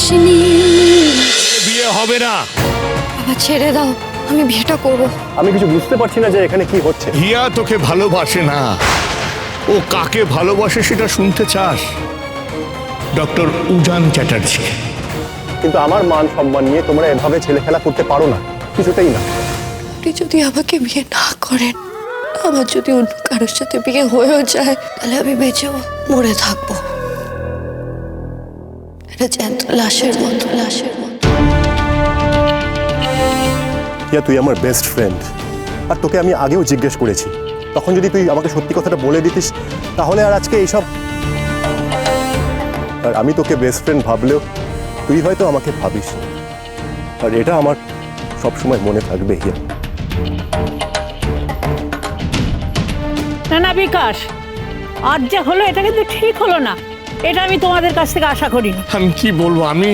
ভালোবাসিনি বিয়ে হবে না। বাবা ছেড়ে দাও আমি বিয়েটা করব। আমি কিছু বুঝতে পারছি না যে এখানে কি হচ্ছে। হিয়া তোকে ভালোবাসে না। ও কাকে ভালোবাসে সেটা শুনতে চাস? ডক্টর উজান চ্যাটার্জি। কিন্তু আমার মান সম্মান নিয়ে তোমরা এভাবে ছেলে খেলা করতে পারো না। কিছুতেই না। আপনি যদি আমাকে বিয়ে না করেন আমার যদি অন্য কারোর সাথে বিয়ে হয়েও যায় তাহলে আমি বেঁচেও মরে থাকব। এটা জ্যান্ত লাশের মতো লাশের মতো হিয়া তুই আমার বেস্ট ফ্রেন্ড আর তোকে আমি আগেও জিজ্ঞেস করেছি। তখন যদি তুই আমাকে সত্যি কথাটা বলে দিতিস তাহলে আর আজকে এইসব আর আমি তোকে বেস্ট ফ্রেন্ড ভাবলেও তুই হয়তো আমাকে ভাবিস। আর এটা আমার সবসময় মনে থাকবে হিয়া। না না বিকাশ। আর যা হলো এটা কিন্তু ঠিক হলো না। এটা আমি তোমাদের কাছ থেকে আশা করিনি আমি কি বলব? আমি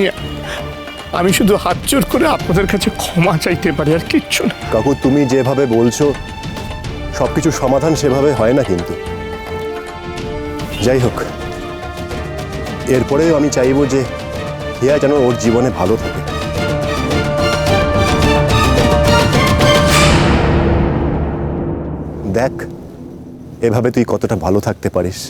আমি শুধু হাত জোর করে আপনাদের কাছে ক্ষমা চাইতে পারি আর কিচ্ছু না। কাকু তুমি যেভাবে বলছো সব কিছু সমাধান সেভাবে হয় না কিন্তু। যাই হোক এরপরেও আমি চাইব যে হিয়া যেন ওর জীবনে ভালো থাকে। দেখ এভাবে তুই কতটা ভালো থাকতে পারিস।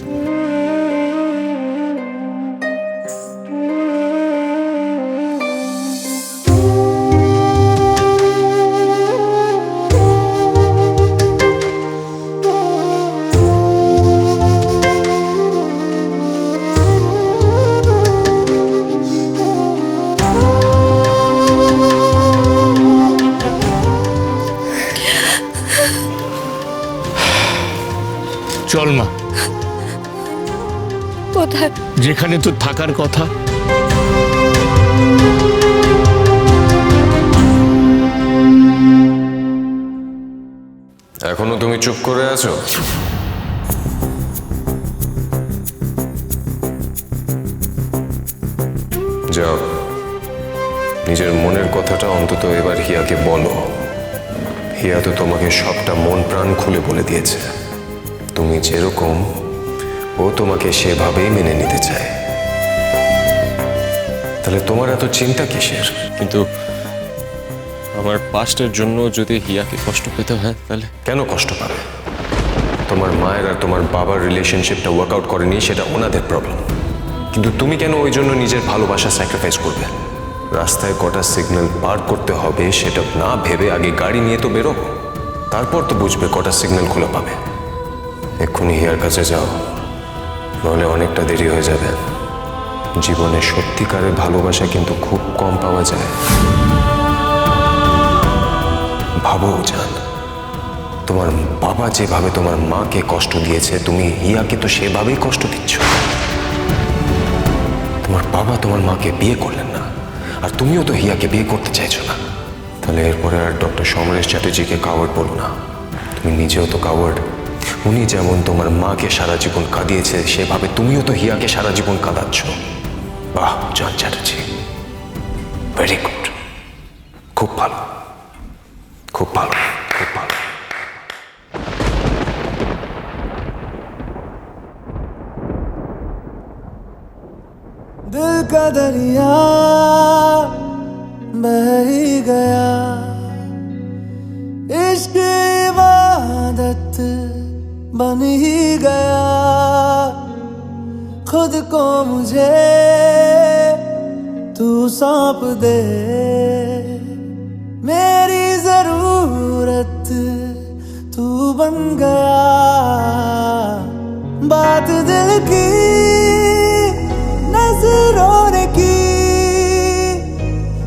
যেখানে তোর থাকার কথা। এখনও তুমি চুপ করে আছো? যাও। নিজের মনের কথাটা অন্তত এবার হিয়াকে বলো। হিয়া তো তোমাকে সবটা মন প্রাণ খুলে বলে দিয়েছে। তুমি যেরকম ও তোমাকে সেভাবেই মেনে নিতে চায়। তাহলে তোমার এত চিন্তা কিসের? কিন্তু আমার পাস্টের জন্য যদি হিয়াকে কষ্ট পেতে হয় তাহলে? কেন কষ্ট পাবে? তোমার মায়ের আর তোমার বাবার রিলেশনশিপটা ওয়ার্কআউট করেনি সেটা ওনাদের প্রবলেম কিন্তু তুমি কেন ওই জন্য নিজের ভালোবাসা স্যাক্রিফাইস করবে? রাস্তায় কটা সিগন্যাল পার করতে হবে সেটা না ভেবে আগে গাড়ি নিয়ে তো বেরো তারপর তো বুঝবে কটা সিগন্যাল খুলে পাবে। এক্ষুনি হিয়ার কাছে যাও। নাহলে অনেকটা দেরি হয়ে যাবে। জীবনে সত্যিকারের ভালোবাসা কিন্তু খুব কম পাওয়া যায়। ভাবো, জান, তোমার বাবা যেভাবে তোমার মাকে কষ্ট দিয়েছে, তুমি হিয়াকে তো সেভাবেই কষ্ট দিচ্ছ। তোমার বাবা তোমার মাকে বিয়ে করলেন না, আর তুমিও তো হিয়াকে বিয়ে করতে চাইছো না। তাহলে এরপরে আর ডক্টর সমরেশ চ্যাটার্জিকে কাওয়ার্ড বলো না। তুমি নিজেও তো কাওয়ার্ড উনি যেমন তোমার মাকে সারা জীবন কাঁদিয়েছে সেভাবে তুমিও তো হিয়াকে সারা জীবন কাঁদাচ্ছ বাহ জন চ্যাটার্জি ভেরি গুড খুব ভালো খুব ভালো খুব ভালো दिल का दरिया बह ही गया इश्क इबादत बन ही गया खुद को मुझे तू सौंप दे मेरी जरूरत तू बन गया बात दिल की नजरों ने की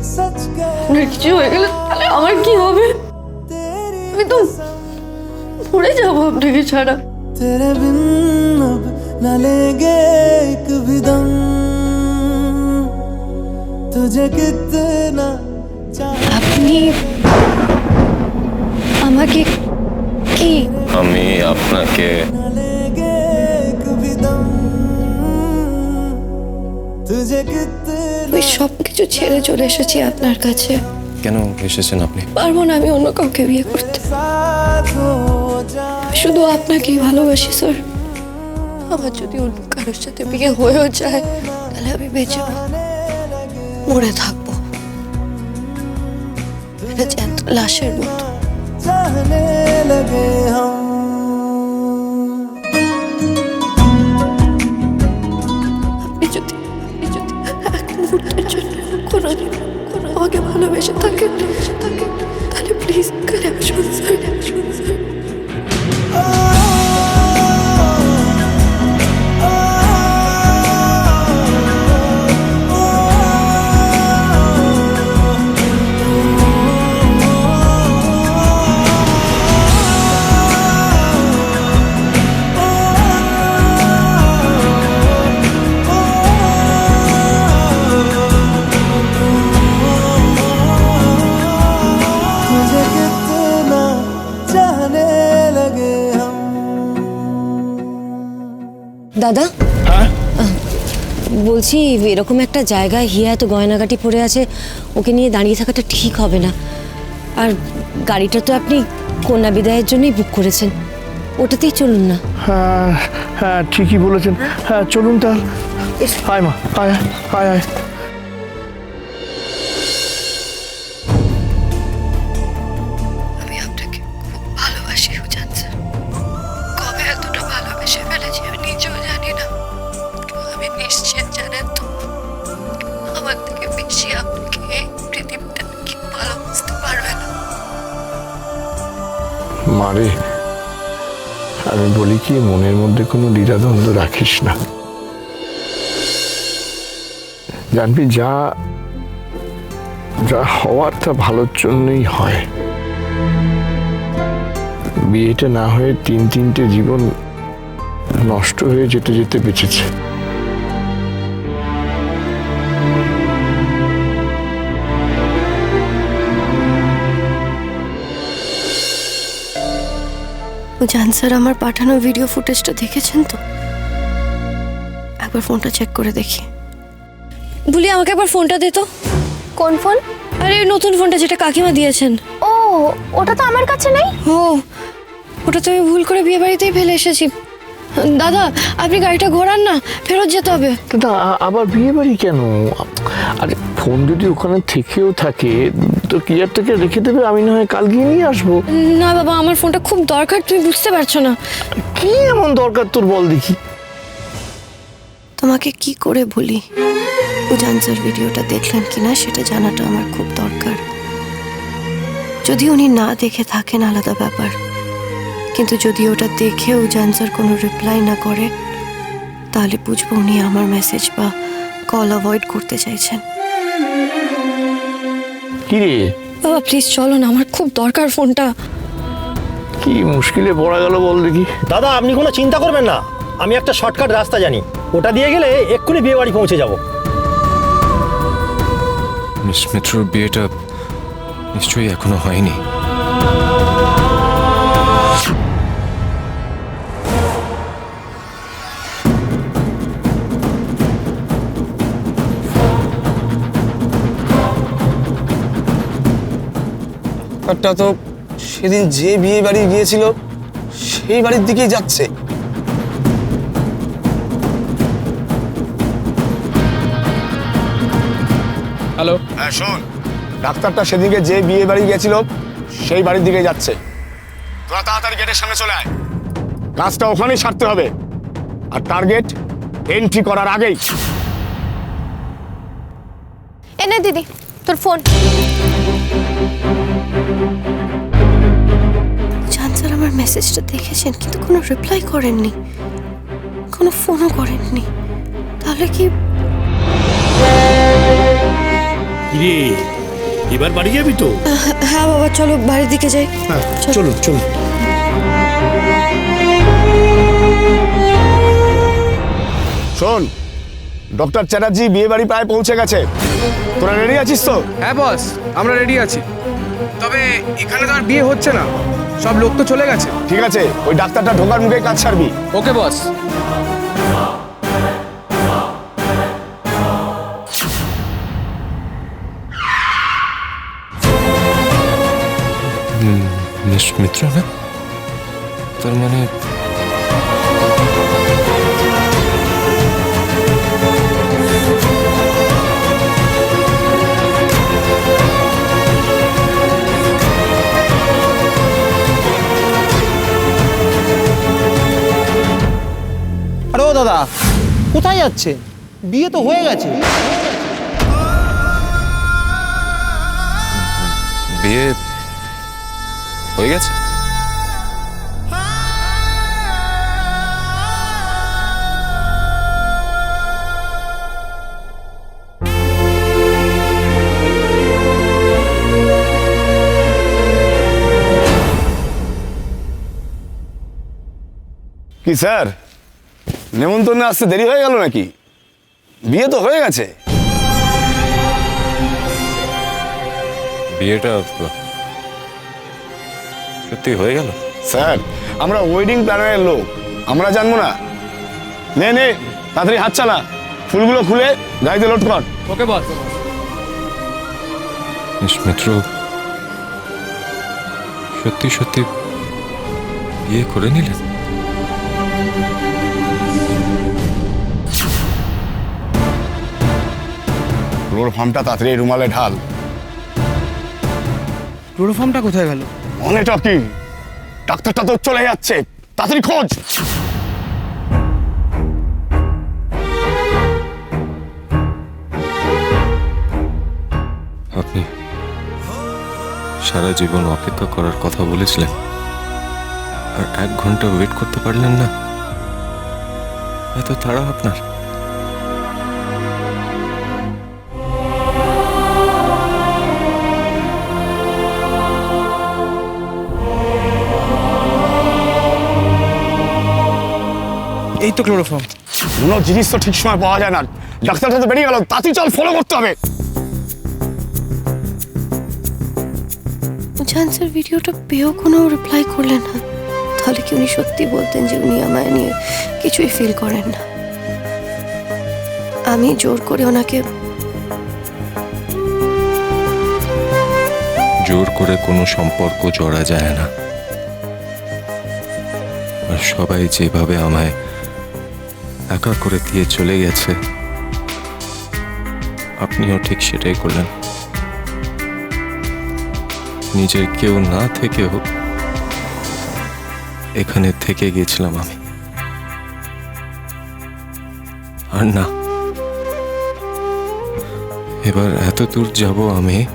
सच कह আপনার কিছু হয়ে গেলে তাহলে আমার কি হবে तेरी আমি তো মরে যাবো আপনাকে ছাড়া तेरे बिन अब न लेंगे एक भी दम तुझे कितना चाह আপনি আমাকে কি আমি আপনাকে न लेंगे एक भी दम तुझे कितना আমি সব কিছু ছেড়ে চলে এসেছি আপনার কাছে কেন এসেছেন আপনি পারবো না আমি অন্য কাউকে বিয়ে করতে साथ हो जा শুধু আপনাকেই ভালোবাসি, স্যার। আমার যদি অন্য কারোর সাথে বিয়ে হয়েও যায়, তাহলে আমি বেঁচে মরে থাকব। লাশের মতো। কোনো আমাকে ভালোবেসে থাকে তাহলে প্লিজ কালে আমি শুনছি শুনছি বলছি এরকম একটা জায়গায় হিয়া এত গয়নাগাটি পড়ে আছে ওকে নিয়ে দাঁড়িয়ে থাকাটা ঠিক হবে না। আর গাড়িটা তো আপনি কন্যা বিদায়ের জন্যই বুক করেছেন। ওটাতেই চলুন না। হ্যাঁ হ্যাঁ ঠিকই বলেছেন। হ্যাঁ চলুন তাহলে। আয় মা আয় আয় আয়। কি মনের মধ্যে কোনো দ্বিধাদ্বন্দ্ব রাখিস না। জানবি যা যা হওয়ার তা ভালোর জন্যই হয়। বিয়েটা না হয়ে তিন তিনটে জীবন নষ্ট হয়ে যেতে যেতে বেঁচেছে। উজান স্যার আমার পাঠানো ভিডিও ফুটেজটা দেখেছেন তো? একবার ফোনটা চেক করে দেখি। বলি আমাকে একবার ফোনটা দে তো। কোন ফোন আরে ওই নতুন ফোনটা যেটা কাকিমা দিয়েছেন। ও ওটা তো আমার কাছে নেই? ও ওটা তো আমি ভুল করে বিয়ে বাড়িতেই ফেলে এসেছি। দাদা আপনি গাড়িটা ঘোরান না ফেরত যেতে হবে। দাদা আবার বিয়ে বাড়ি কেন আরে ফোন যদি ওখানে থেকেও থাকে তো ক্লিয়ার থেকে রেখে দেবে? আমি না হয় কাল গিয়ে নিয়ে আসব। না বাবা আমার ফোনটা খুব দরকার তুমি বুঝতে পারছ না। কি এমন দরকার তোর বল দেখি? তোমাকে কি করে বলি? উজান স্যার ভিডিওটা দেখলেন কিনা সেটা জানাটা আমার খুব দরকার। যদি উনি না দেখে থাকেন আলাদা ব্যাপার। কিন্তু যদি ওটা দেখে উজান স্যার কোনো রিপ্লাই না করে তাহলে বুঝব উনি আমার মেসেজ বা কল অ্যাভয়েড করতে চাইছেন। কি রে বাবা প্লিজ চলো না আমার খুব দরকার ফোনটা। কি মুশকিলে পড়া গেল বল দেখি। দাদা আপনি কোনো চিন্তা করবেন না। আমি একটা শর্টকাট রাস্তা জানি। ওটা দিয়ে গেলে এক্ষুনি বিয়ে বাড়ি পৌঁছে যাব। মিস মিত্রর বিয়েটা নিশ্চয়ই এখনও হয়নি। ব্যাপারটা তো সেদিন যে বিয়ে বাড়ি গিয়েছিল সেই বাড়ির দিকেই যাচ্ছে। হ্যালো। হ্যাঁ শোন। ডাক্তারটা সেদিকে যে বিয়ে বাড়ি গিয়েছিল সেই বাড়ির দিকে যাচ্ছে। তোরা তাড়াতাড়ি গেটের সামনে চলে আয়। কাজটা ওখানেই সারতে হবে। আর টার্গেট এন্ট্রি করার আগেই। এনে দিদি তোর ফোন উজান আমার মেসেজটা দেখেছেন কিন্তু কোনো রিপ্লাই করেননি। কোনো ফোনও করেননি। তাহলে কি রে এবার বাড়ি যাবি তো? হ্যাঁ বাবা চলো বাড়ির দিকে যাই। চলুন চলুন শোন ডক্টর চ্যাটার্জি বিয়ে বাড়ি প্রায় পৌঁছে গেছে। তোরা রেডি আছিস তো? হ্যাঁ বস আমরা রেডি আছি। তবে এখানে তো আর বিয়ে হচ্ছে না। সব লোক তো চলে গেছে। ঠিক আছে ওই ডাক্তারটা ঢোকার মুখে কাজ ছাড়বি। ওকে বস মিত্র না তার মানে কোথায় যাচ্ছে? বিয়ে তো হয়ে গেছে। বিয়ে হয়ে গেছে? কি স্যার? নেমন্তন্নে আসতে দেরি হয়ে গেল নাকি? বিয়ে তো হয়ে গেছে। বিয়েটা সত্যি হয়ে গেল? স্যার আমরা ওয়েডিং প্ল্যানারের লোক। আমরা জানব না। নে নে তাড়াতাড়ি হাত চালা। ফুলগুলো খুলে গাড়িতে লোড কর। ওকে বস মিত্র সত্যি সত্যি বিয়ে করে নিলেন? ক্লোরোফর্মটা তাড়াতাড়ি রুমালে ঢাল। ক্লোরোফর্মটা কোথায় গেল? অনেকটা কি ডাক্তারটা তো চলে যাচ্ছে। তাড়াতাড়ি খোঁজ। আপনি সারা জীবন অপেক্ষা করার কথা বলেছিলেন। আর এক ঘণ্টা ওয়েট করতে পারলেন না। এত তাড়া আপনার। এই তো ক্লোরোফর্ম কোনো জিনিস তো ঠিক সময় পাওয়া যায় না। ডাক্তারটা তো বেরিয়ে গেল তাড়াতাড়ি চল ফলো করতে হবে। স্যার ভিডিওটা পেয়েও কোনো রিপ্লাই করলেন না। তাহলে কি উনি সত্যি বলতেন যে উনি আমায় নিয়ে কিছুই ফিল করেন না? আমি জোর করে ওনাকে জোর করে কোনো সম্পর্ক জড়া যায় না। আর সবাই যেভাবে আমায় একা করে দিয়ে চলে গেছে। আপনিও ঠিক সেটাই করলেন। নিজের কেউ না থেকেও এখানে থেকে গেছিলাম আমি। আর না। এবার এত দূর যাব আমি,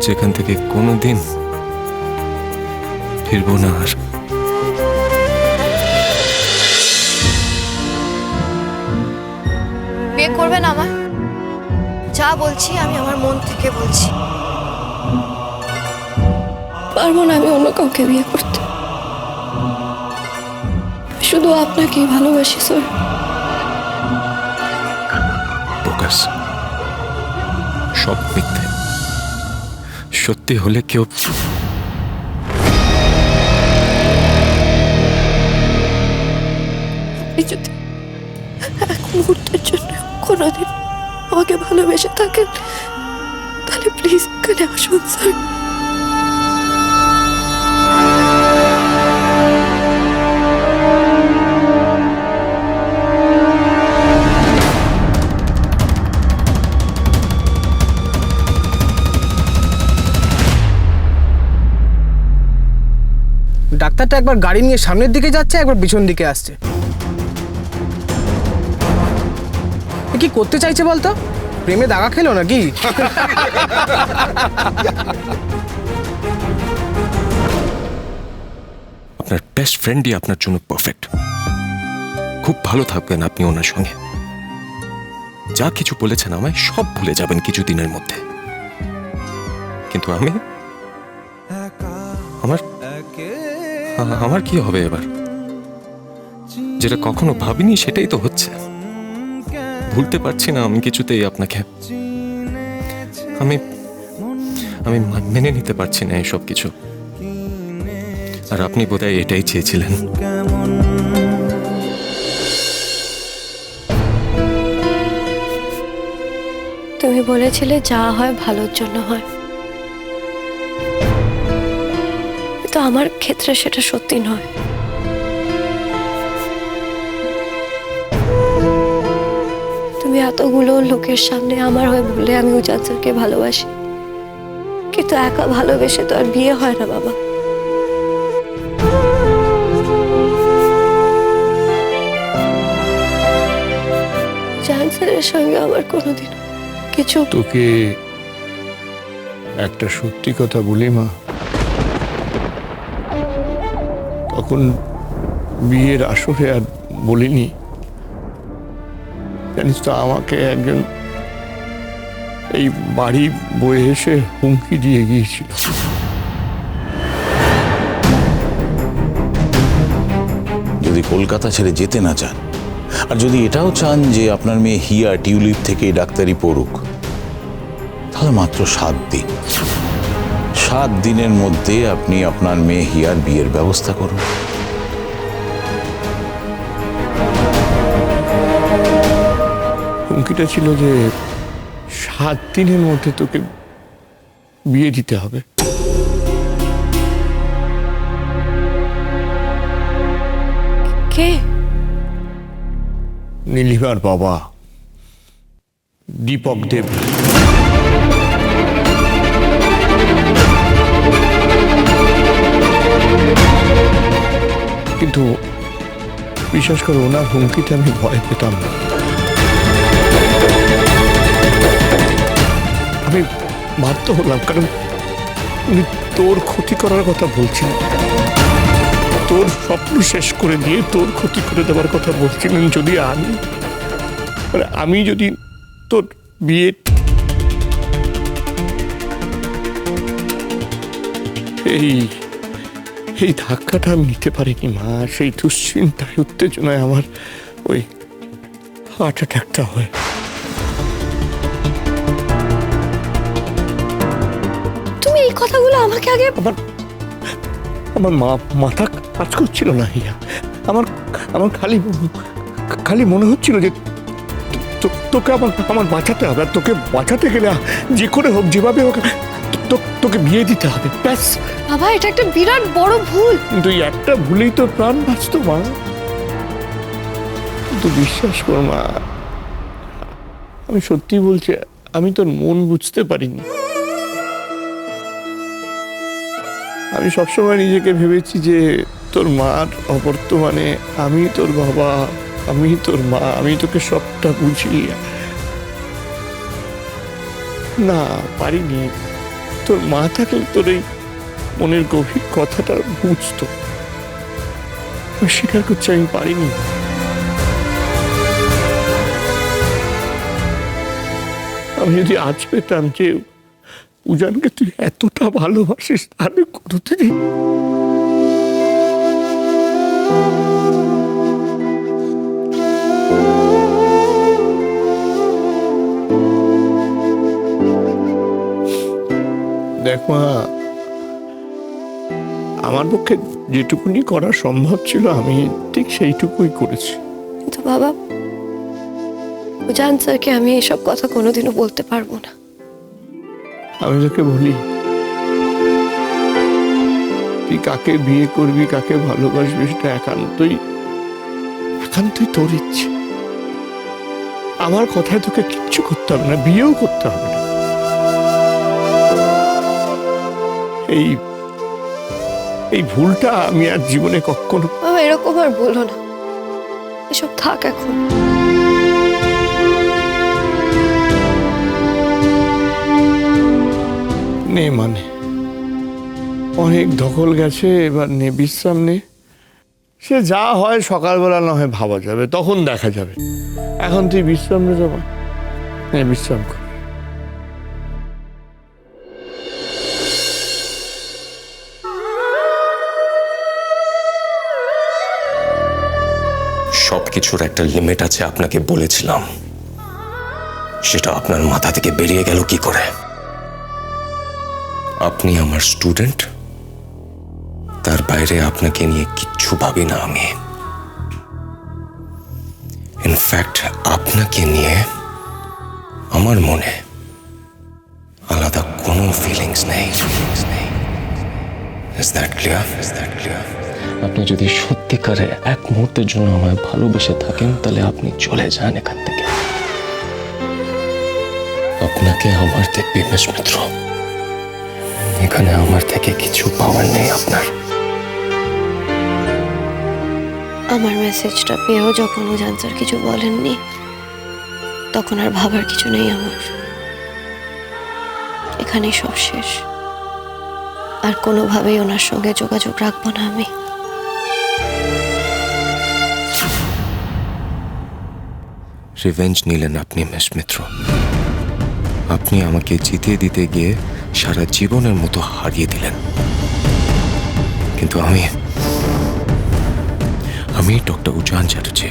যেখান থেকে কোনোদিন ফিরবো না আর। করবেন আমার যা বলছি আমি আমার মন থেকে বলছি। পারব না আমি অন্য কাউকে বিয়ে করতে। শুধু আপনাকেই ভালোবাসি স্যার। বোকাস সব মিথ্যে। সত্যি হলে কেউ কোনোদিন আমাকে ভালোবেসে থাকেন, তাহলে প্লিজ এখানে আসুন স্যার ডাক্তারটা একবার গাড়ি নিয়ে সামনের দিকে যাচ্ছে, একবার পিছন দিকে আসছে। করতে চাইছে বলতো? প্রেমে দাগা খেলো নাকি? আপনার বেস্ট ফ্রেন্ডই আপনার জন্য পারফেক্ট খুব ভালো থাকবেন আপনি ওনার সঙ্গে। যা কিছু বলেছেন আমায় সব ভুলে যাবেন কিছু দিনের মধ্যে। কিন্তু আমি আমার আমার কি হবে এবার? যেটা কখনো ভাবিনি সেটাই তো হচ্ছে। ভুলতে পারছি না, আমি কিছুতেই আপনাকে, আমি আমি মেনে নিতে পারছি না এসব কিছু। আর আপনি বোধহয় এটাই চেয়েছিলেন। তুমি বলেছিলে যা হয় ভালোর জন্য হয়। কিন্তু আমার ক্ষেত্রে সেটা সত্যি নয়। তুমি এতগুলো লোকের সামনে আমার হয়ে বলে আমি উজান ভালোবাসি। কিন্তু একা ভালোবেসে তো আর বিয়ে হয় না, বাবা। উজান সঙ্গে আমার কোনোদিন কিছু তোকে একটা সত্যি কথা বলি, মা। তখন বিয়ের আসরে আর বলিনি। জানিস তো আমাকে একজন এই বাড়ি বয়ে এসে হুমকি দিয়ে গিয়েছিল। যদি কলকাতা ছেড়ে যেতে না চান, আর যদি এটাও চান যে আপনার মেয়ে হিয়া টিউলিপ থেকে ডাক্তারি পড়ুক, তাহলে মাত্র সাত দিন। সাত দিনের মধ্যে আপনি আপনার মেয়ে হিয়ার বিয়ের ব্যবস্থা করুন। হুমকিটা ছিল যে সাত দিনের মধ্যে তোকে বিয়ে দিতে হবে। কে? নীলিমার বাবা দীপক দেব। কিন্তু বিশ্বাস করে ওনার হুমকিতে আমি ভয় পেতাম না। আমি বাধ্য হলাম, কারণ উনি তোর ক্ষতি করার কথা বলছিলেন তোর স্বপ্ন শেষ করে দিয়ে তোর ক্ষতি করে দেওয়ার কথা বলছিলেন যদি আমি। মানে আমি যদি তোর বিয়ে এই এই ধাক্কাটা আমি নিতে পারিনি, মা। সেই দুশ্চিন্তায়, উত্তেজনায় আমার ওই হার্ট অ্যাটাকটা হয়। আমাকে আগে আমার আমার মা মাথা কাজ করছিল না হিয়া। আমার আমার খালি খালি মনে হচ্ছিল যে তোকে আমার আমার বাঁচাতে হবে আর তোকে বাঁচাতে গেলে যে করে হোক যেভাবে হোক তো- তো- তোকে বিয়ে দিতে হবে ব্যাস। বাবা এটা একটা বিরাট বড় ভুল। কিন্তু একটা ভুলেই তোর প্রাণ বাঁচত মা। কিন্তু বিশ্বাস কর মা আমি সত্যি বলছি আমি তোর মন বুঝতে পারিনি। আমি সবসময় নিজেকে ভেবেছি যে তোর মার অবর্তমানে আমি তোর বাবা, আমি তোর মা, আমি তোকে সবটা বুঝি। না, পারিনি। তোর মা থাকলে তোর এই মনের গভীর কথাটা বুঝতো। স্বীকার করছি, আমি পারিনি। আমি যদি আজ পেতাম যে উজানকে তুই এতটা ভালোবাসিস তাহলে কোনোদিনই দেখ মা আমার পক্ষে যেটুকুনি করা সম্ভব ছিল আমি ঠিক সেইটুকুই করেছি। কিন্তু বাবা উজান স্যারকে আমি এসব কথা কোনোদিনও বলতে পারব না। আমি তোকে বলি, তুই কাকে বিয়ে করবি, কাকে ভালোবাসবি, সেটা একান্তই একান্তই তোর ইচ্ছে। আমার কথায় তোকে কিচ্ছু করতে হবে না, বিয়েও করতে হবে না। এই এই ভুলটা আমি আর জীবনে কখনো এরকম আর বলো না। এসব থাক এখন। নে মানে। অনেক ধকল গেছে, এবার নে বিশ্রাম নে সে যা হয় সকালবেলা না হয় ভাবা যাবে, তখন দেখা যাবে। এখন তুই বিশ্রাম নে যাবা হ্যাঁ বিশ্রাম কর। সব কিছুর একটা লিমিট আছে, আপনাকে বলেছিলাম। সেটা আপনার মাথা থেকে বেরিয়ে গেল কি করে? আপনি আমার স্টুডেন্ট তার বাইরে আপনাকে নিয়ে কিচ্ছু ভাবি না আমি। ইনফ্যাক্ট আপনাকে নিয়ে আমার মনে আলাদা কোনো ফিলিংস নেই। Is that clear is that clear আপনি যদি সত্যিকারে এক মুহূর্তের জন্য আমায় ভালোবেসে থাকেন তাহলে আপনি চলে যান এখান থেকে। আপনাকে আমার দেখবে মিত্র। এখানে আমার থেকে কিছু পাওয়ার নেই আপনার। আমার মেসেজটা পেয়েও যখন উজান স্যার কিছু বলেননি তখন আর ভাবার কিছু নেই আমার। এখানেই সব শেষ। আর কোনোভাবেই ওনার সঙ্গে যোগাযোগ রাখব না আমি। রিভেঞ্জ নিলেন আপনি মিস মিত্র। আপনি আমাকে জিতিয়ে দিতে গিয়ে সারা জীবনের মতো হারিয়ে দিলেন। কিন্তু আমি আমি ডক্টর উজান চ্যাটার্জি।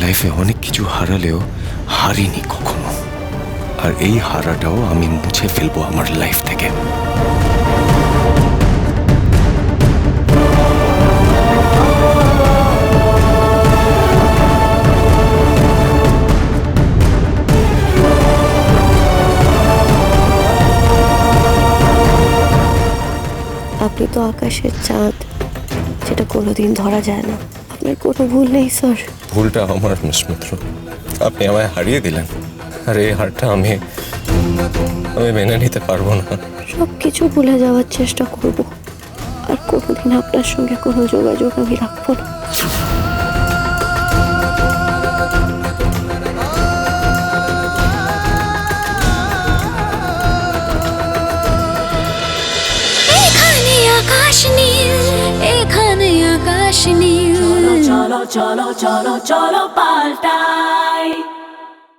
লাইফে অনেক কিছু হারালেও হারিনি কখনো। আর এই হারাটাও আমি মুছে ফেলব আমার লাইফ থেকে। আপনি তো আকাশের চাঁদ যেটা কোনোদিন ধরা যায় না। আপনার কোনো ভুল নেই স্যার। ভুলটা আমার মিস মিত্র আপনি আমায় হারিয়ে দিলেন। আর এই হারটা আমি আমি মেনে নিতে পারব না। সব কিছু ভুলে যাওয়ার চেষ্টা করব। আর কোনোদিন আপনার সঙ্গে কোনো যোগাযোগ আমি রাখব না। চলো চলো চলো পাল্টাই